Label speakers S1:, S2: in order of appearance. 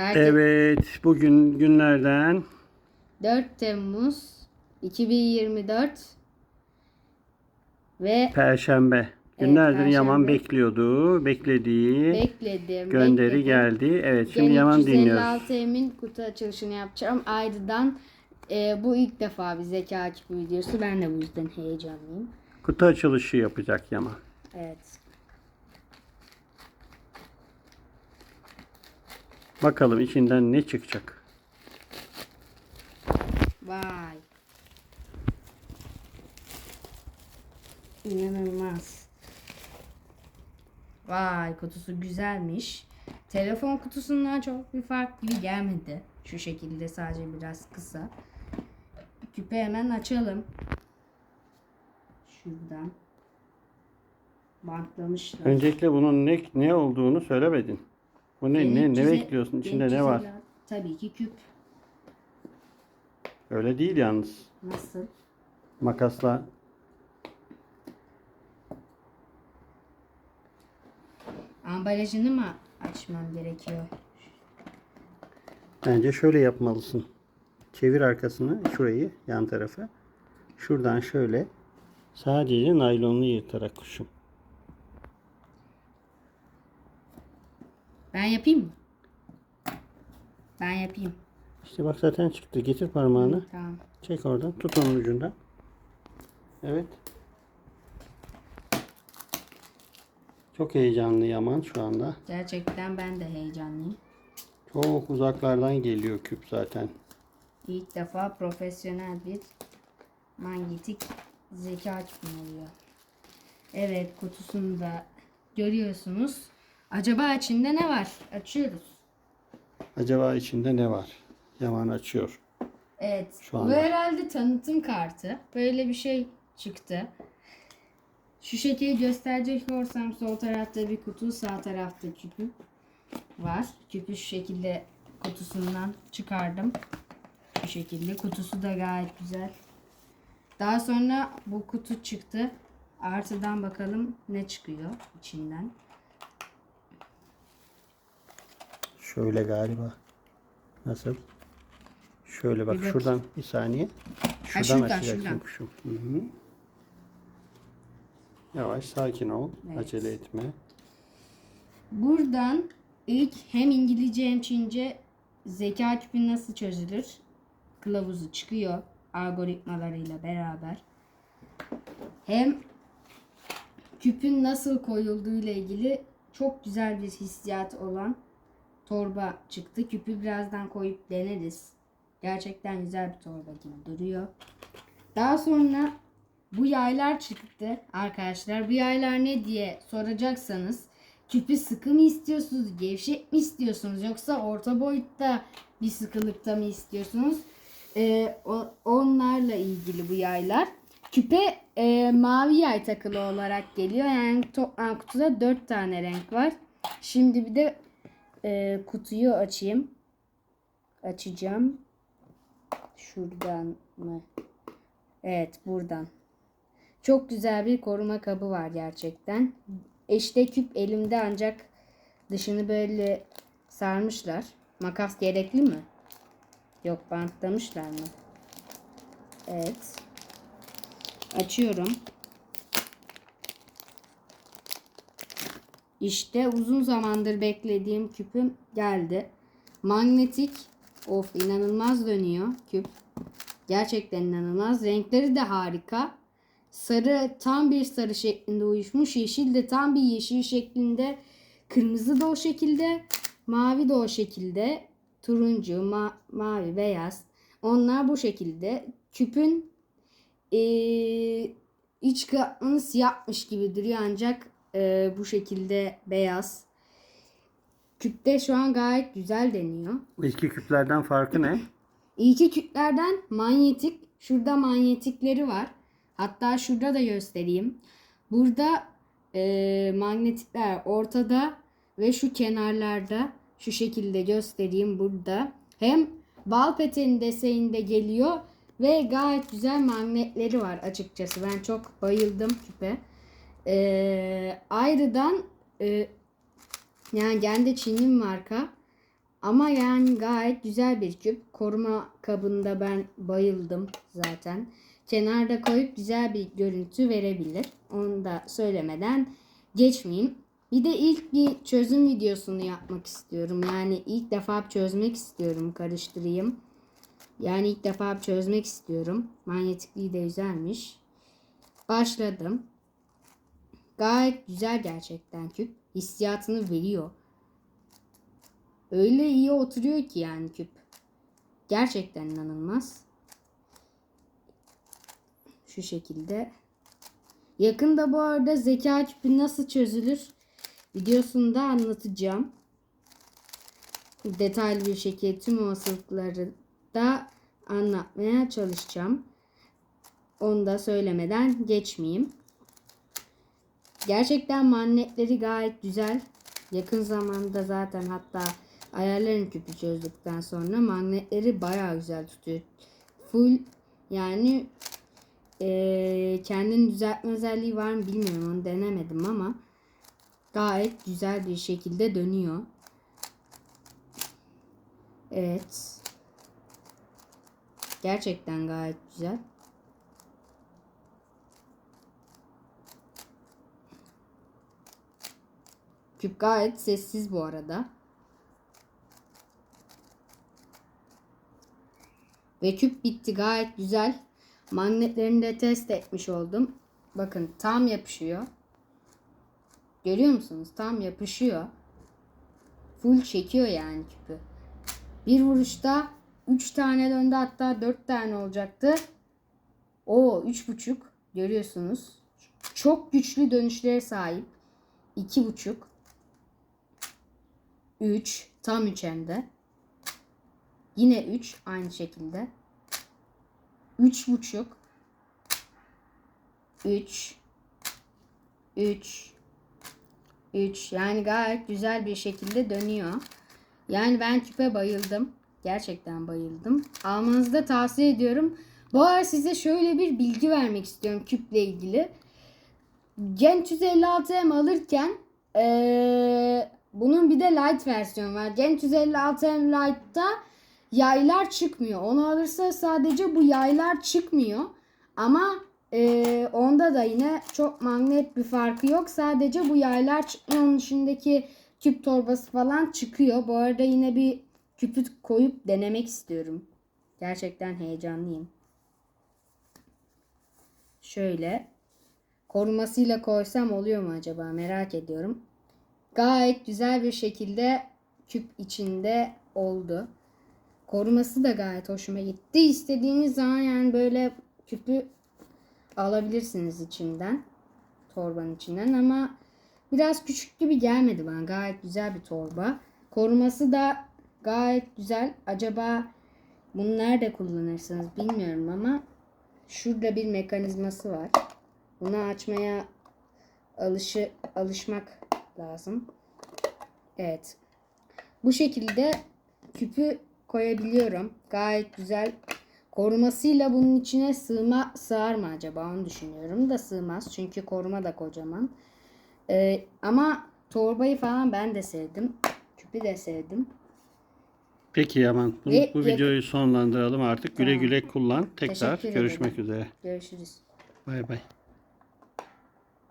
S1: Herkes
S2: Evet, bugün günlerden
S1: 4 Temmuz 2024 ve
S2: Perşembe. Günlerdir
S1: Perşembe.
S2: Yaman bekliyordu. Beklediği
S1: bekledim.
S2: gönderi
S1: bekledim.
S2: geldi. Evet, şimdi
S1: Gene
S2: Yaman dinliyoruz.
S1: 356 emin kutu açılışını yapacağım. Ayrıdan e, bu ilk defa bir zeka açık videosu. Ben de bu yüzden heyecanlıyım.
S2: Kutu açılışı yapacak Yaman.
S1: Evet.
S2: Bakalım içinden ne çıkacak.
S1: Vay. İnanılmaz. Vay kutusu güzelmiş. Telefon kutusundan çok bir fark gibi gelmedi. Şu şekilde sadece biraz kısa. Küpe hemen açalım. Şuradan. Bantlamışlar.
S2: Öncelikle bunun ne ne olduğunu söylemedin. Bu ne ne ne
S1: 1300'e
S2: bekliyorsun? İçinde ne var?
S1: 1350 Tabii ki küp.
S2: Öyle değil yalnız.
S1: Nasıl?
S2: Makasla
S1: Ambalajını mı açmam gerekiyor?
S2: bence şöyle yapmalısın. Çevir arkasını şurayı yan tarafa. Şuradan şöyle sadece naylonlu yırtarak kuşum.
S1: Ben yapayım mı? Ben yapayım.
S2: İşte bak zaten çıktı. Getir parmağını.
S1: Tamam.
S2: Çek oradan. Tut onun ucundan. Evet. Çok heyecanlı Yaman şu anda.
S1: Gerçekten ben de heyecanlıyım.
S2: Çok uzaklardan geliyor küp zaten.
S1: İlk defa profesyonel bir manyetik zeka açımı oluyor. Evet kutusunu da görüyorsunuz. Acaba içinde ne var? Açıyoruz.
S2: Acaba içinde ne var? Yaman açıyor.
S1: Evet.
S2: Şu
S1: Bu
S2: anda.
S1: herhalde tanıtım kartı. Böyle bir şey çıktı. Şu şekilde gösterecek olursam sol tarafta bir kutu, sağ tarafta küpü var. Küpü şu şekilde kutusundan çıkardım. Bu şekilde. Kutusu da gayet güzel. Daha sonra bu kutu çıktı. Artıdan bakalım ne çıkıyor içinden.
S2: Şöyle galiba. Nasıl? Şöyle bak
S1: Bir bak.
S2: şuradan bir saniye. Şuradan
S1: şuradan,
S2: açacaksın
S1: şuradan.
S2: kuşum. Hı hı. Yavaş sakin ol.
S1: Evet.
S2: Acele etme.
S1: Buradan ilk hem İngilizce hem Çince zeka küpü nasıl çözülür kılavuzu çıkıyor algoritmalarıyla beraber. Hem küpün nasıl koyulduğu ile ilgili çok güzel bir hissiyat olan torba çıktı. Küpü birazdan koyup deneriz. Gerçekten güzel bir torba gibi duruyor. Daha sonra bu yaylar çıktı arkadaşlar. Bu yaylar ne diye soracaksanız küpü sıkı mı istiyorsunuz, gevşek mi istiyorsunuz yoksa orta boyutta bir sıkılıkta mı istiyorsunuz? Ee, onlarla ilgili bu yaylar. Küpe e, mavi yay takılı olarak geliyor. Yani toplam kutuda 4 tane renk var. Şimdi bir de e, kutuyu açayım. Açacağım. Şuradan mı? Evet buradan. Çok güzel bir koruma kabı var gerçekten. İşte küp elimde ancak dışını böyle sarmışlar. Makas gerekli mi? Yok bantlamışlar mı? Evet. Açıyorum. İşte uzun zamandır beklediğim küpüm geldi. Magnetik. Of inanılmaz dönüyor küp. Gerçekten inanılmaz. Renkleri de harika. Sarı tam bir sarı şeklinde uyuşmuş. Yeşil de tam bir yeşil şeklinde. Kırmızı da o şekilde. Mavi de o şekilde. Turuncu, ma- mavi, beyaz. Onlar bu şekilde. Küpün eee, iç katmanı siyahmış gibi duruyor ancak eee, bu şekilde beyaz. Küpte şu an gayet güzel deniyor.
S2: İki küplerden farkı ne?
S1: İlki küplerden manyetik. Şurada manyetikleri var. Hatta şurada da göstereyim. Burada e, magnetikler ortada ve şu kenarlarda şu şekilde göstereyim burada. Hem bal peteni deseninde geliyor ve gayet güzel magnetleri var açıkçası. Ben çok bayıldım küpe. E, ayrıdan e, yani kendi Çinli marka Ama yani gayet güzel bir küp. Koruma kabında ben bayıldım zaten. Kenarda koyup güzel bir görüntü verebilir. Onu da söylemeden geçmeyeyim. Bir de ilk bir çözüm videosunu yapmak istiyorum. Yani ilk defa çözmek istiyorum. Karıştırayım. Yani ilk defa çözmek istiyorum. Manyetikliği de güzelmiş. Başladım. Gayet güzel gerçekten küp. Hissiyatını veriyor. Öyle iyi oturuyor ki yani küp. Gerçekten inanılmaz. Şu şekilde. Yakında bu arada zeka küpü nasıl çözülür videosunda anlatacağım. Detaylı bir şekilde tüm olasılıkları da anlatmaya çalışacağım. Onu da söylemeden geçmeyeyim. Gerçekten magnetleri gayet güzel. Yakın zamanda zaten hatta ayarların küpü çözdükten sonra magnetleri bayağı güzel tutuyor. Full yani eee kendini düzeltme özelliği var mı bilmiyorum onu denemedim ama gayet güzel bir şekilde dönüyor. Evet. Gerçekten gayet güzel. Küp gayet sessiz bu arada. Ve küp bitti gayet güzel. Magnetlerini de test etmiş oldum. Bakın tam yapışıyor. Görüyor musunuz? Tam yapışıyor. Full çekiyor yani küpü. Bir vuruşta 3 tane döndü hatta 4 tane olacaktı. O üç buçuk görüyorsunuz. Çok güçlü dönüşlere sahip. İki buçuk. 3 tam 3 hem. Yine 3 aynı şekilde. 3 buçuk. 3 3 3 yani gayet güzel bir şekilde dönüyor. Yani ben küpe bayıldım. Gerçekten bayıldım. Almanızı da tavsiye ediyorum. Bu arada size şöyle bir bilgi vermek istiyorum küple ilgili. Gent 156M alırken eee, bunun bir de light versiyonu var. Gent 156M Lite'da yaylar çıkmıyor. Onu alırsa sadece bu yaylar çıkmıyor. Ama eee, onda da yine çok magnet bir farkı yok. Sadece bu yaylar çıkmıyor. Onun dışındaki küp torbası falan çıkıyor. Bu arada yine bir küpü koyup denemek istiyorum. Gerçekten heyecanlıyım. Şöyle korumasıyla koysam oluyor mu acaba merak ediyorum. Gayet güzel bir şekilde küp içinde oldu. Koruması da gayet hoşuma gitti. İstediğiniz zaman yani böyle küpü alabilirsiniz içinden. Torbanın içinden ama biraz küçük gibi gelmedi bana. Gayet güzel bir torba. Koruması da gayet güzel. Acaba bunu nerede kullanırsınız bilmiyorum ama şurada bir mekanizması var. Bunu açmaya alışı alışmak lazım. Evet. Bu şekilde küpü koyabiliyorum. Gayet güzel. Korumasıyla bunun içine sığma sığar mı acaba onu düşünüyorum da sığmaz. Çünkü koruma da kocaman. Ee, ama torbayı falan ben de sevdim. Küpü de sevdim.
S2: Peki Yaman bu,
S1: Ve
S2: bu videoyu sonlandıralım artık. Güle
S1: Tamam.
S2: güle kullan. Tekrar görüşmek üzere.
S1: Görüşürüz.
S2: Bay bay.